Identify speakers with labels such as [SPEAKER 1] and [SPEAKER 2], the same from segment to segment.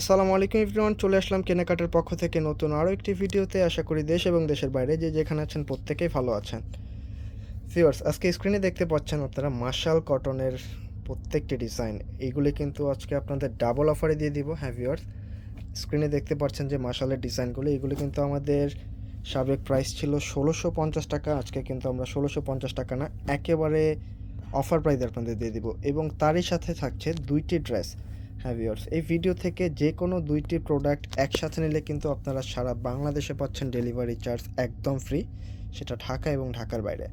[SPEAKER 1] আসসালামু আলাইকুম এভরিওয়ান, চলে আসলাম কেনাকাটার পক্ষ থেকে নতুন আরও একটি ভিডিওতে। আশা করি দেশ এবং দেশের বাইরে যে যেখানে আছেন প্রত্যেকেই ভালো আছেন। ভিউয়ার্স আজকে স্ক্রিনে দেখতে পাচ্ছেন আপনারা মার্শাল কটনের প্রত্যেকটি ডিজাইন এইগুলি কিন্তু আজকে আপনাদের ডাবল অফারে দিয়ে দিব। হ্যাঁ ভিউয়ার্স স্ক্রিনে দেখতে পাচ্ছেন যে মার্শালের ডিজাইনগুলো এগুলো কিন্তু আমাদের সাবেক প্রাইস ছিল ষোলোশো পঞ্চাশ টাকা। আজকে কিন্তু আমরা ষোলোশো পঞ্চাশ টাকা না, একেবারে অফার প্রাইস আপনাদের দিয়ে দিব। এবং তারই সাথে থাকছে দুইটি ড্রেস হ্যাঁ ভিউয়ার্স এই ভিডিও থেকে যে কোনো দুইটি প্রোডাক্ট একসাথে নিলে কিন্তু আপনারা সারা বাংলাদেশে পাচ্ছেন ডেলিভারি চার্জ একদম ফ্রি সেটা ঢাকা এবং ঢাকার বাইরে।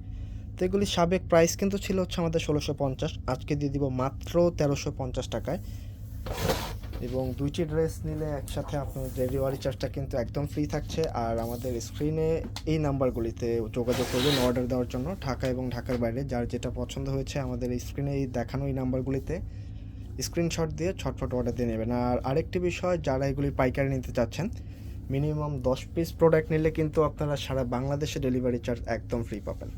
[SPEAKER 1] তো এগুলি সাবেক প্রাইস কিন্তু ছিল হচ্ছে আমাদের ষোলোশো পঞ্চাশ, আজকে দিয়ে দিব মাত্র তেরোশো পঞ্চাশ টাকায়। এবং দুইটি ড্রেস নিলে একসাথে আপনার ডেলিভারি চার্জটা কিন্তু একদম ফ্রি থাকছে। আর আমাদের স্ক্রিনে এই নাম্বারগুলিতে যোগাযোগ করবেন অর্ডার দেওয়ার জন্য, ঢাকা এবং ঢাকার বাইরে। যার যেটা পছন্দ হয়েছে আমাদের স্ক্রিনে এই দেখানো এই নাম্বারগুলিতে স্ক্রিনশট দিয়ে ছটফট অর্ডার দিয়ে নেবেন। আর আরেকটি বিষয়, যারা এগুলি পাইকারি নিতে চাচ্ছেন মিনিমাম দশ পিস প্রোডাক্ট নিলে কিন্তু আপনারা সারা বাংলাদেশে ডেলিভারি চার্জ একদম ফ্রি পাবেন।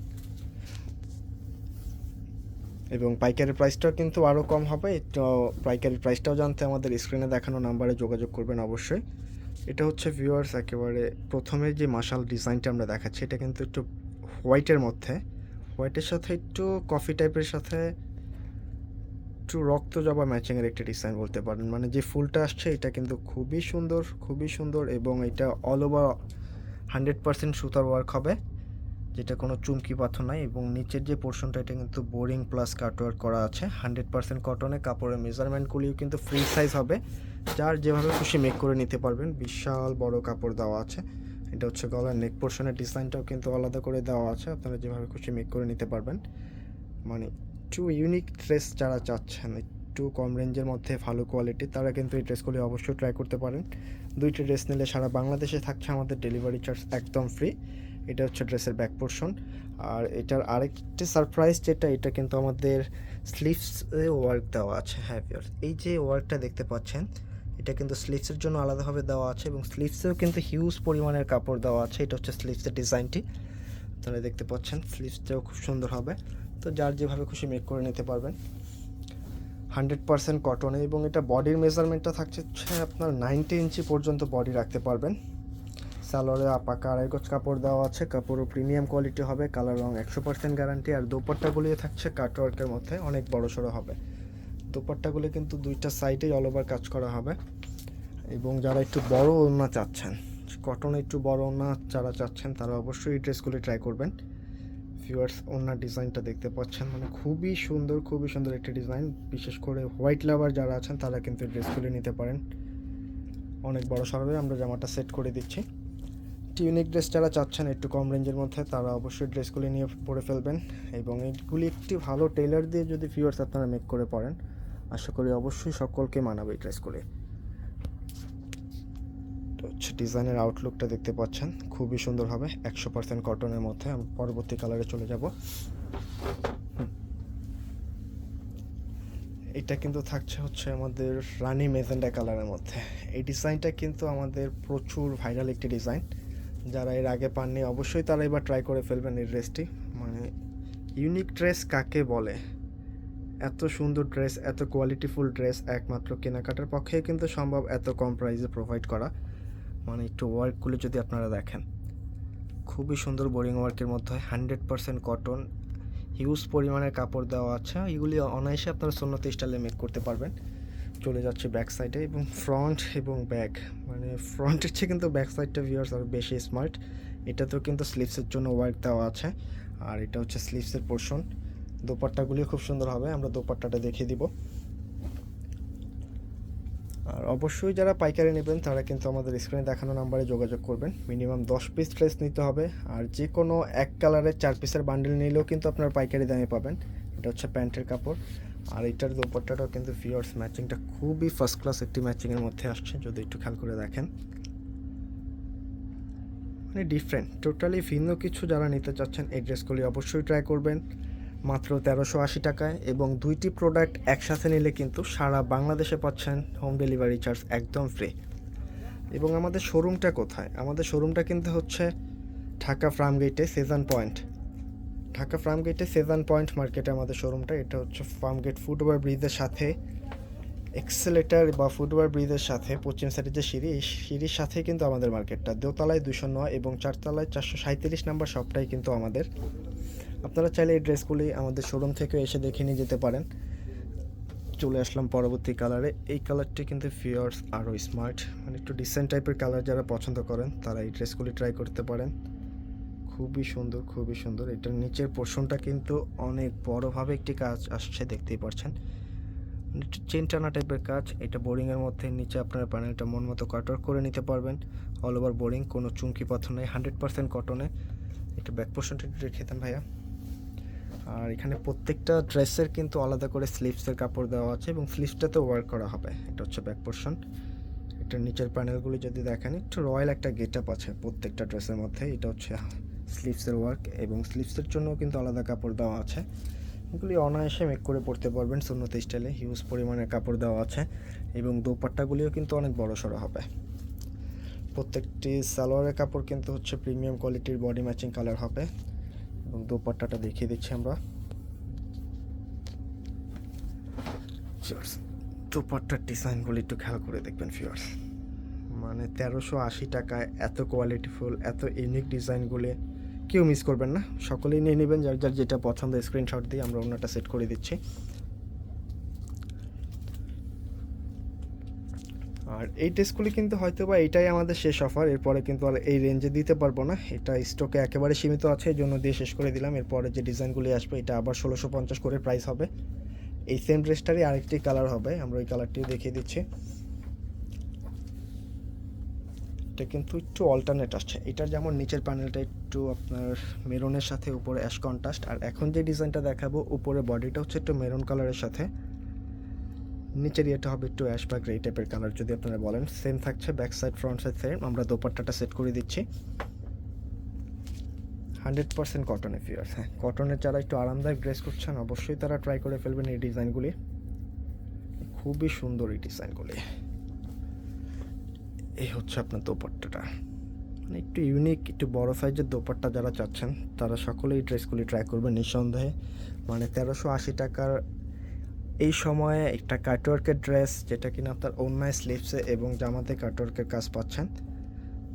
[SPEAKER 1] এবং পাইকারি প্রাইসটাও কিন্তু আরও কম হবে। তো পাইকারি প্রাইসটাও জানতে আমাদের স্ক্রিনে দেখানো নাম্বারে যোগাযোগ করবেন অবশ্যই। এটা হচ্ছে ভিউয়ার্স একেবারে প্রথমে যে মাশাল ডিজাইনটা আমরা দেখাচ্ছি, এটা কিন্তু একটু হোয়াইটের মধ্যে। হোয়াইটের সাথে একটু কফি টাইপের সাথে একটু রক্ত জবা ম্যাচিংয়ের একটি ডিজাইন বলতে পারেন। মানে যে ফুলটা আসছে, এটা কিন্তু খুবই সুন্দর খুবই সুন্দর এবং এটা অল ওভার হান্ড্রেড পার্সেন্ট সুতার ওয়ার্ক হবে, যেটা কোনো চুমকি পাথর নাই এবং নিচের যে পোর্শনটা এটা কিন্তু বোরিং প্লাস কাটওয়ার্ক করা আছে। হান্ড্রেড পার্সেন্ট কটনে কাপড়ের মেজারমেন্টগুলিও কিন্তু ফ্রি সাইজ হবে। যার যেভাবে খুশি মেক করে নিতে পারবেন, বিশাল বড় কাপড় দেওয়া আছে। এটা হচ্ছে গলার নেক পোর্শনের ডিজাইনটাও কিন্তু আলাদা করে দেওয়া আছে। আপনারা যেভাবে খুশি মেক করে নিতে পারবেন। মানে একটু ইউনিক ড্রেস যারা চাচ্ছেন, একটু কম রেঞ্জের মধ্যে ভালো কোয়ালিটি তারা কিন্তু এই ড্রেসগুলি অবশ্যই ট্রাই করতে পারেন। দুইটি ড্রেস নিলে সারা বাংলাদেশে থাকছে আমাদের ডেলিভারি চার্জ একদম ফ্রি এটা হচ্ছে ড্রেসের ব্যাক পোর্শন আর এটার আরেকটি সারপ্রাইজ যেটা, এটা কিন্তু আমাদের স্লিভসে ওয়ার্ক দেওয়া আছে হ্যাঁ। এই যে ওয়ার্কটা দেখতে পাচ্ছেন, এটা কিন্তু স্লিভসের জন্য আলাদাভাবে দেওয়া আছে এবং স্লিভসেও কিন্তু হিউজ পরিমাণের কাপড় দেওয়া আছে, এটা হচ্ছে স্লিভসের ডিজাইনটি আপনারা দেখতে পাচ্ছেন স্লিভসটাও খুব সুন্দর হবে। তো যার যেভাবে খুশি মেক করে নিতে পারবেন। হান্ড্রেড পার্সেন্ট কটনে এবং এটা বডির মেজারমেন্টটা থাকছে আপনার নাইনটি ইঞ্চি পর্যন্ত বডি রাখতে পারবেন। সালোয়ারে পাকা আড়াই গজ কাপড় দেওয়া আছে, কাপড়ও প্রিমিয়াম কোয়ালিটি হবে কালার রং একশো পার্সেন্ট গ্যারান্টি আর দোপাট্টাগুলি থাকছে কাটওয়ার্কের মধ্যে, অনেক বড় সড়ো হবে। দোপাট্টাগুলি কিন্তু দুইটা সাইডেই অল ওভার কাজ করা হবে। এবং যারা একটু বড় ওড়না চাচ্ছেন কটনে একটু বড় ওড়না যারা চাচ্ছেন, তারা অবশ্যই এই ড্রেসগুলি ট্রাই করবেন। ভিউয়ার্স ওনার ডিজাইনটা দেখতে পাচ্ছেন। মানে খুবই সুন্দর খুবই সুন্দর একটি ডিজাইন বিশেষ করে হোয়াইট লাভার যারা আছেন, তারা কিন্তু ড্রেসগুলি নিতে পারেন। অনেক বড় সরবে আমরা জামাটা সেট করে দিচ্ছি। ইউনিক ড্রেস যারা চাচ্ছেন একটু কম রেঞ্জের মধ্যে, তারা অবশ্যই ড্রেসগুলি নিয়ে পরে ফেলবেন এবং এইগুলি একটি ভালো টেলার দিয়ে যদি ভিউয়ার্স আপনারা মেক করে পড়েন, আশা করি অবশ্যই সকলকে মানাবে এই ড্রেসগুলি হচ্ছে ডিজাইনের আউটলুকটা দেখতে পাচ্ছেন। খুবই সুন্দর হবে, একশো পার্সেন্ট কটনের মধ্যে। আমি পরবর্তী কালারে চলে যাব। এটা কিন্তু থাকছে হচ্ছে আমাদের রানি মেজেন্ডা কালারের মধ্যে। এই ডিজাইনটা কিন্তু আমাদের প্রচুর ভাইরাল একটি ডিজাইন যারা এর আগে পাননি, অবশ্যই তারা এবার ট্রাই করে ফেলবেন এই ড্রেসটি মানে ইউনিক ড্রেস কাকে বলে? এত সুন্দর ড্রেস এত কোয়ালিটিফুল ড্রেস একমাত্র কেনাকাটার পক্ষেই কিন্তু সম্ভব এত কম প্রাইসে প্রোভাইড করা। মানে একটু ওয়ার্কগুলো যদি আপনারা দেখেন, খুবই সুন্দর বোরিং ওয়ার্কের মধ্যে হান্ড্রেড পার্সেন্ট কটন, হিউজ পরিমাণের কাপড় দেওয়া আছে, এগুলি অনায়াসে আপনারা সন্ন্যত স্টাইলে মেক করতে পারবেন। চলে যাচ্ছে ব্যাক সাইডে এবং ফ্রন্ট এবং ব্যাক মানে ফ্রন্টের চেয়ে কিন্তু ব্যাক সাইডটা ভিউয়ার্স আরও বেশি স্মার্ট এটাতেও কিন্তু স্লিভসের জন্য ওয়ার্ক দেওয়া আছে, আর এটা হচ্ছে স্লিভসের পোর্শন দোপাট্টাগুলি খুব সুন্দর হবে, আমরা দোপাট্টাটা দেখিয়ে দিব। আর অবশ্যই যারা পাইকারি নেবেন, তারা কিন্তু আমাদের স্ক্রিনে দেখানো নাম্বারে যোগাযোগ করবেন। মিনিমাম দশ পিস ড্রেস নিতে হবে আর যে কোনো এক কালারের চার পিসের বান্ডেল নিলেও কিন্তু আপনার পাইকারি দামে পাবেন। এটা হচ্ছে প্যান্টের কাপড়। আর এটার দোপাট্টাটাও কিন্তু ফিয়ার্স ম্যাচিংটা খুবই ফার্স্ট ক্লাস একটি ম্যাচিংয়ের মধ্যে আসছে, যদি একটু খেয়াল করে দেখেন। মানে ডিফারেন্ট টোটালি ভিন্ন কিছু যারা নিতে চাচ্ছেন, এই ড্রেসগুলি অবশ্যই ট্রাই করবেন। মাত্র তেরোশো আশি টাকায় এবং দুইটি প্রোডাক্ট একসাথে নিলে কিন্তু সারা বাংলাদেশে পাচ্ছেন হোম ডেলিভারি চার্জ একদম ফ্রি এবং আমাদের শোরুমটা কোথায়? আমাদের শোরুমটা কিন্তু হচ্ছে ঢাকা ফার্মগেটে সেজান পয়েন্ট ঢাকা ফার্মগেটে সেজান পয়েন্ট মার্কেটে আমাদের শোরুমটা এটা হচ্ছে ফার্মগেট ফুট ওভার ব্রিজের সাথে এক্সেলেটার বা ফুটওভার ব্রিজের সাথে পশ্চিম সাইডের যে সিঁড়ি, এই সিঁড়ির সাথে কিন্তু আমাদের মার্কেটটা দোতলায় দুশো নয় এবং চারতলায় চারশো সাঁত্রিশ নাম্বার সবটাই কিন্তু আমাদের আপনারা চাইলে এই ড্রেসগুলি আমাদের শোরুম থেকে এসে দেখে নিয়ে যেতে পারেন। চলে আসলাম পরবর্তী কালারে এই কালারটি কিন্তু ফিয়ার্স আরও স্মার্ট মানে একটু ডিসেন্ট টাইপের কালার যারা পছন্দ করেন, তারা এই ড্রেসগুলি ট্রাই করতে পারেন। খুবই সুন্দর খুবই সুন্দর। এটার নিচের পোর্শনটা কিন্তু অনেক বড়োভাবে একটি কাজ আসছে, দেখতেই পারছেন। চেন টানা টাইপের কাজ। এটা বোরিংয়ের মধ্যে নিচে আপনারা প্যানেলটা মন মতো কাটওয়ার্ক করে নিতে পারবেন। অল ওভার বোরিং কোনো চুমকি পাথর নেই হান্ড্রেড পার্সেন্ট কটনে এটা ব্যাক পোর্শনটা একটু রেখে দেন ভাইয়া। আর এখানে প্রত্যেকটা ড্রেসের কিন্তু আলাদা করে স্লিভসের কাপড় দেওয়া আছে এবং স্লিভসটাতে ওয়ার্ক করা হবে। এটা হচ্ছে ব্যাক পোর্শন এটার নিচের প্যানেলগুলি যদি দেখেন, একটু রয়্যাল একটা গেট আপ আছে প্রত্যেকটা ড্রেসের মধ্যে। এটা হচ্ছে স্লিভসের ওয়ার্ক এবং স্লিভসের জন্য কিন্তু আলাদা কাপড় দেওয়া আছে। এগুলি অনায়াসে মেক করে পড়তে পারবেন সুন্নত স্টাইলে হিউজ পরিমাণের কাপড় দেওয়া আছে এবং দোপাট্টাগুলিও কিন্তু অনেক বড় সড়ো হবে। প্রত্যেকটি সালোয়ারের কাপড় কিন্তু হচ্ছে প্রিমিয়াম কোয়ালিটির বডি ম্যাচিং কালার হবে। এবং দোপাট্টাটা দেখিয়ে দিচ্ছি আমরা। দোপাট্টার ডিজাইনগুলি একটু খেয়াল করে দেখবেন ফিওর্স মানে তেরোশো আশি টাকায় এত কোয়ালিটিফুল এত ইউনিক ডিজাইনগুলি কেউ মিস করবেন না। সকলেই নিয়ে নেবেন, যার যার যেটা পছন্দ স্ক্রিনশট দিয়ে আমরা অন্যটা সেট করে দিচ্ছি। আর এই টেস্টগুলি কিন্তু হয়তো বা এটাই আমাদের শেষ অফার এরপরে কিন্তু আর এই রেঞ্জে দিতে পারব না। এটা স্টকে একেবারে সীমিত আছে, এই জন্য দিয়ে শেষ করে দিলাম। এরপরে যে ডিজাইনগুলি আসবে, এটা আবার ষোলোশো পঞ্চাশ করে প্রাইস হবে। এই সেম ড্রেসটারই আরেকটি কালার হবে, আমরা ওই কালারটিও দেখিয়ে দিচ্ছি। এটা কিন্তু একটু অল্টারনেট আসছে। এটার যেমন নিচের প্যানেলটা একটু আপনার মেরুনের সাথে, উপরে অ্যাশ কন্ট্রাস্ট আর এখন যে ডিজাইনটা দেখাবো, উপরে বডিটা হচ্ছে একটু মেরুন কালারের সাথে। নিচের ইয়েটা হবে একটু অ্যাশ বা গ্রে টাইপের কালার যদি আপনারা বলেন। সেম থাকছে back side front side same আমরা দোপাট্টাটা সেট করে দিচ্ছি। হান্ড্রেড পার্সেন্ট কটনের ফিয়ার্স হ্যাঁ কটনের যারা একটু আরামদায়ক ড্রেস করছেন অবশ্যই তারা ট্রাই করে ফেলবেন এই ডিজাইনগুলি। খুবই সুন্দর এই ডিজাইনগুলি। এই হচ্ছে আপনার দোপাট্টাটা। মানে একটু ইউনিক একটু বড় সাইজের দোপাট্টা যারা চাচ্ছেন, তারা সকলেই ড্রেসগুলি ট্রাই করবেন নিঃসন্দেহে। মানে তেরোশো আশি টাকার এই সময়ে একটা কাটওয়ার্কের ড্রেস যেটা কিনা আপনার অন্যায় স্লিপসে এবং জামাতে কাটওয়ার্কের কাজ পাচ্ছেন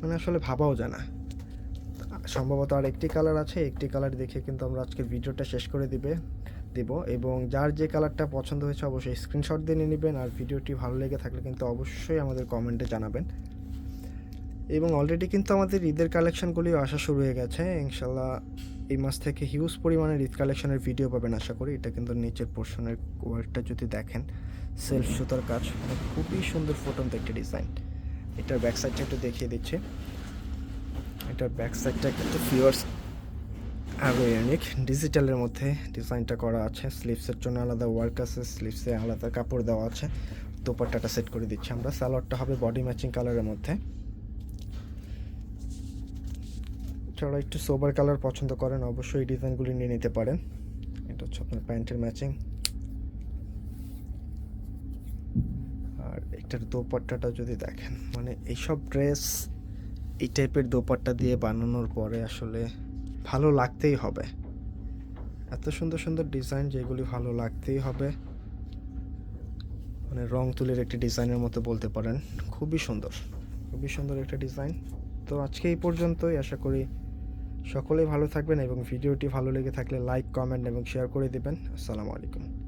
[SPEAKER 1] মানে আসলে ভাবাও যায় না। সম্ভবত আর একটি কালার আছে, একটি কালার দেখে কিন্তু আমরা আজকের ভিডিওটা শেষ করে দিবে, দেব এবং যার যে কালারটা পছন্দ হয়েছে অবশ্যই স্ক্রিনশট দিয়ে নিয়ে নেবেন আর ভিডিওটি ভালো লেগে থাকলে কিন্তু অবশ্যই আমাদের কমেন্টে জানাবেন। এবং অলরেডি কিন্তু আমাদের ঈদের কালেকশনগুলিও আসা শুরু হয়ে গেছে। ইনশাল্লাহ এই মাস থেকে হিউজ পরিমাণের ঈদ কালেকশনের ভিডিও পাবেন আশা করি। এটা কিন্তু নিচের পোর্শনের ওয়ার্কটা যদি দেখেন সেলফ সুতার কাজ মানে খুবই সুন্দর ফোটন্ত একটি ডিজাইন এটার ব্যাক সাইডটা একটু দেখিয়ে দিচ্ছে। এটার ব্যাক সাইডটা কিন্তু ফিওর্স আরও ইউনিক ডিজিটালের মধ্যে ডিজাইনটা করা আছে। স্লিভসের জন্য আলাদা ওয়ার্ক আছে স্লিভসে আলাদা কাপড় দেওয়া আছে। দোপাট্টাটা সেট করে দিচ্ছি আমরা। সালোয়ারটা হবে বডি ম্যাচিং কালারের মধ্যে। যারা একটু সোবার কালার পছন্দ করেন, অবশ্যই ডিজাইনগুলি নিয়ে নিতে পারেন। এটা হচ্ছে আপনার প্যান্টের ম্যাচিং আর এটার দোপাট্টাটা যদি দেখেন মানে এইসব ড্রেস এই টাইপের দোপাট্টা দিয়ে বানানোর পরে আসলে ভালো লাগতেই হবে। এত সুন্দর সুন্দর ডিজাইন যেগুলি ভালো লাগতেই হবে। মানে রং তুলির একটি ডিজাইনের মতো বলতে পারেন। খুবই সুন্দর খুবই সুন্দর একটা ডিজাইন তো আজকে এই পর্যন্তই। আশা করি সকলেই ভালো থাকবেন এবং ভিডিওটি ভালো লেগে থাকলে লাইক কমেন্ট এবং শেয়ার করে দেবেন। আসসালামু আলাইকুম।